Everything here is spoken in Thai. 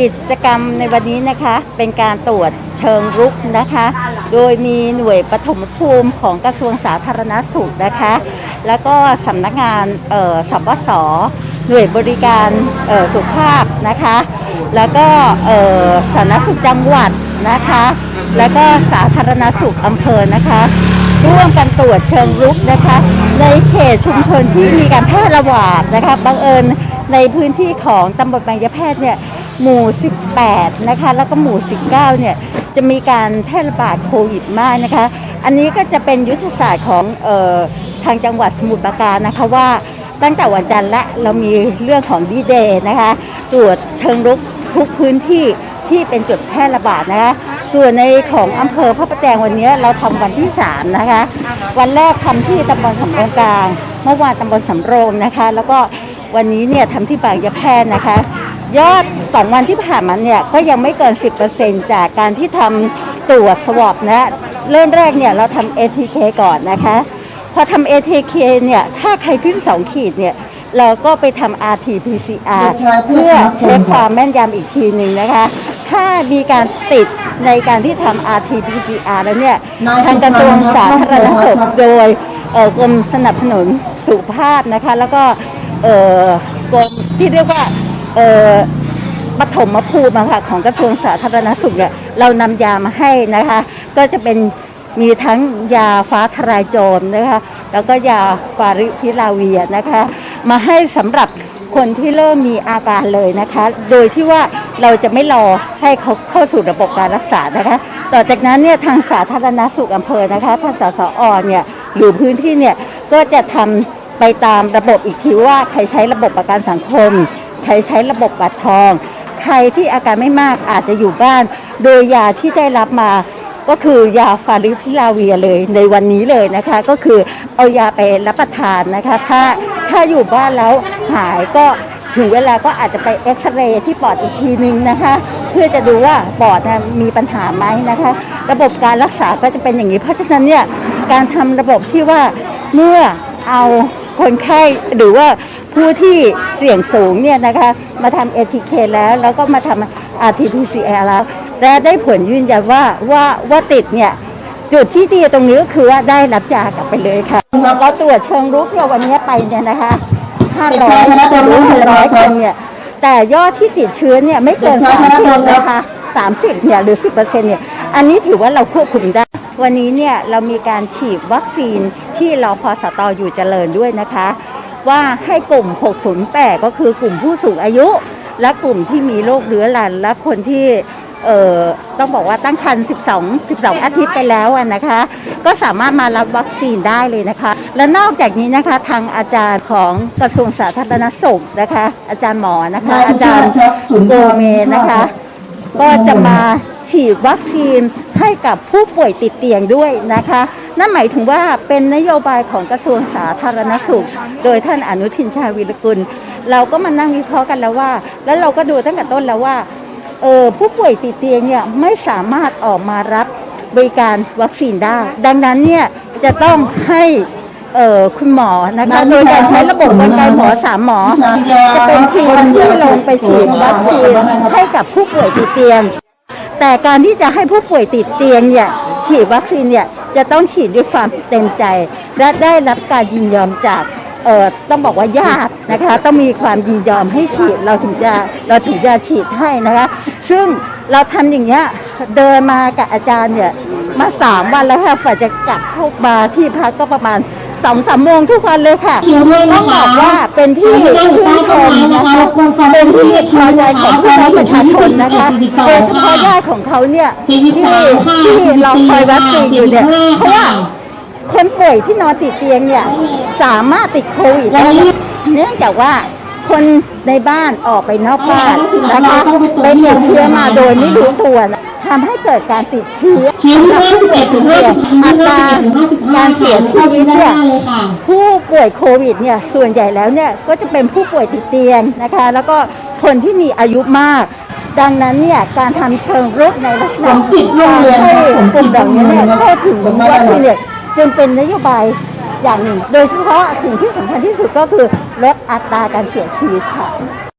กิจกรรมในวันนี้นะคะ เป็นการตรวจเชิงรุกนะคะ โดยมีหน่วยปฐมภูมิของกระทรวงสาธารณสุขนะคะ แล้วก็สำนักงานเออสบสหน่วยบริการสุขภาพนะคะ แล้วก็เออสาธารณสุขจังหวัดนะคะ แล้วก็สาธารณสุขอำเภอนะคะร่วมกันตรวจเชิงรุกนะคะ ในเขตชุมชนที่มีการแพร่ระบาดนะคะบังเอิญในพื้นที่ของตำบลบางยะแพทย์เนี่ย หมู่ 18 นะคะ แล้วก็หมู่ 19 เนี่ย จะมีการแพร่ระบาดโควิดมากนะคะ อันนี้ก็จะเป็นยุทธศาสตร์ของออทางจังหวัดสมุทรปราการนะคะว่าตั้งแต่วันจันทร์และเรามีเรื่องของดีเดย์นะคะ ตรวจเชิงรุกทุกพื้นที่ที่เป็นจุดแพร่ระบาดนะคะส่วนในของอำเภอพระประแดงวันนี้เราทำวันที่ 3 นะคะ วันแรกทำที่ตำบลสำโรงกลาง เมื่อวานตำบลสำโรงนะคะ แล้วก็วันนี้เนี่ยทำที่บางยะแพทย์นะคะ ยอดสองวันที่ผ่านมาเนี่ยก็ยังไม่เกิน 10%จากการที่ทำตรวจสวอปนะเริ่มแรกเนี่ยเราทำ ATK ก่อนนะคะ พอทำ ATK เนี่ยถ้าใครขึ้น 2 ขีดเนี่ยเราก็ไปทำ RT-PCR เพื่อเช็คความแม่นยำอีกทีหนึ่งนะคะ ถ้ามีการติดในการที่ทำ RT-PCR แล้วเนี่ย ทางกระทรวงสาธารณสุขโดยเอ่อกรมสนับสนุนสุขภาพนะคะ แล้วก็เอ่อ กรมที่เรียกว่าเอ่อปฐมภูมิค่ะของกระทรวงสาธารณสุขเนี่ยเรานำยามาให้นะคะ ก็จะเป็นมีทั้งยาฟ้าทลายโจรนะคะ แล้วก็ยาฟาริพิลาเวียนะคะ มาให้สำหรับคนที่เริ่มมีอาการเลยนะคะ โดยที่ว่าเราจะไม่รอให้เขาเข้าสู่ระบบการรักษานะคะ ต่อจากนั้นเนี่ยทางสาธารณสุขอำเภอนะคะภาษาสอเนี่ยหรือพื้นที่เนี่ยก็จะทำ ไปตามระบบอีกทีว่าใครใช้ระบบประกันสังคม ใครใช้ระบบบัตรทอง ใครที่อาการไม่มากอาจจะอยู่บ้าน โดยยาที่ได้รับมาก็คือยาฟาริพิลาเวียเลยในวันนี้เลยนะคะ ก็คือเอายาไปรับประทานนะคะ ถ้าถ้าอยู่บ้านแล้วหายก็ถึงเวลาก็อาจจะไปเอ็กซเรย์ที่ปอดอีกทีนึงนะคะ เพื่อจะดูว่าปอดนะมีปัญหาไหมนะคะ ระบบการรักษาก็จะเป็นอย่างนี้ เพราะฉะนั้นเนี่ยการทำระบบที่ว่าเมื่อเอา คนไข้หรือว่าผู้ที่เสี่ยงสูงเนี่ยนะคะมาทำ ATK แล้วแล้วก็มาทำ RT-PCR แล้ว และได้ผลยืนยันว่าว่าว่าติดเนี่ยจุดที่ดีตรงนี้ก็คือว่าได้รับยากลับไปเลยค่ะเราตรวจเชิงรุกเนี่ยวันนี้ไปเนี่ยนะคะ500รู้100คนเนี่ยแต่ยอดที่ติดเชื้อเนี่ยไม่เกิน30นะคะ30เนี่ยหรือ10%เนี่ยอันนี้ถือว่าเราควบคุมได้ วันนี้เนี่ยเรามีการฉีดวัคซีนที่เราพอสตออยู่เจริญด้วยนะคะ ว่าให้กลุ่ม 608 ก็คือกลุ่มผู้สูงอายุ และกลุ่มที่มีโรคเรื้อรังและคนที่เอ่อต้องบอกว่าตั้งครรภ์12 12 อาทิตย์ไปแล้วอะนะคะ ก็สามารถมารับวัคซีนได้เลยนะคะ และนอกจากนี้นะคะทางอาจารย์ของกระทรวงสาธารณสุขนะคะ อาจารย์หมอนะคะ อาจารย์โกเมนะคะ ก็จะมาฉีดวัคซีนให้กับผู้ป่วยติดเตียงด้วยนะคะ นั่นหมายถึงว่าเป็นนโยบายของกระทรวงสาธารณสุข โดยท่านอนุทินชาวิรกุล เราก็มานั่งวิเคราะห์กันแล้วว่า แล้วเราก็ดูตั้งแต่ต้นแล้วว่าเออผู้ป่วยติดเตียงเนี่ยไม่สามารถออกมารับบริการวัคซีนได้ ดังนั้นเนี่ยจะต้องให้ เอ่อคุณหมอนะคะ โดยการใช้ระบบกลไกหมอสามหมอ จะเป็นทีมที่ลงไปฉีดวัคซีนให้กับผู้ป่วยติดเตียง แต่การที่จะให้ผู้ป่วยติดเตียงเนี่ยฉีดวัคซีนเนี่ยจะต้องฉีดด้วยความเต็มใจ และได้รับการยินยอมจากเอ่อต้องบอกว่าญาตินะคะ ต้องมีความยินยอมให้ฉีดเราถึงจะเราถึงจะฉีดให้นะคะ ซึ่งเราทำอย่างเงี้ยเดินมากับอาจารย์เนี่ยมาสามวันแล้วค่ะฝ่าจะกลับเข้ามาที่พักก็ประมาณ สองสามโมงทุกวันเลยค่ะต้องบอกว่าเป็นที่ชื่นชมนะคะเป็นที่พอใจของพี่น้องประชาชนนะคะโดยเฉพาะญาติของเขาเนี่ยที่ที่เราคอยวัคซีนอยู่เนี่ยเพราะว่าคนป่วยที่นอนติดเตียงเนี่ยสามารถติดโควิดได้เนื่องจากว่าคนในบ้านออกไปนอกบ้านนะคะไปติดเชื้อมาโดยไม่รู้ตัวนะ ทำให้เกิดการติดเชื้อคิ้วสำหรับผู้ป่วยติดเตียงอัตราการเสียชีวิตเนี่ยเลยค่ะผู้ป่วยโควิดเนี่ยส่วนใหญ่แล้วเนี่ยก็จะเป็นผู้ป่วยติดเตียงนะคะ แล้วก็คนที่มีอายุมาก ดังนั้นเนี่ยการทำเชิงรุกในลักษณะสมจิตรุ่งเรืองให้สมกจิลุ่มตเหล่านี้เนี่ยรุ่งเรืองเข้าถึงสมมาตรวัคซีนเนี่ยจึงเป็นนโยบายอย่างหนึ่ง โดยเฉพาะสิ่งที่สำคัญที่สุดก็คือลดอัตราการเสียชีวิตค่ะ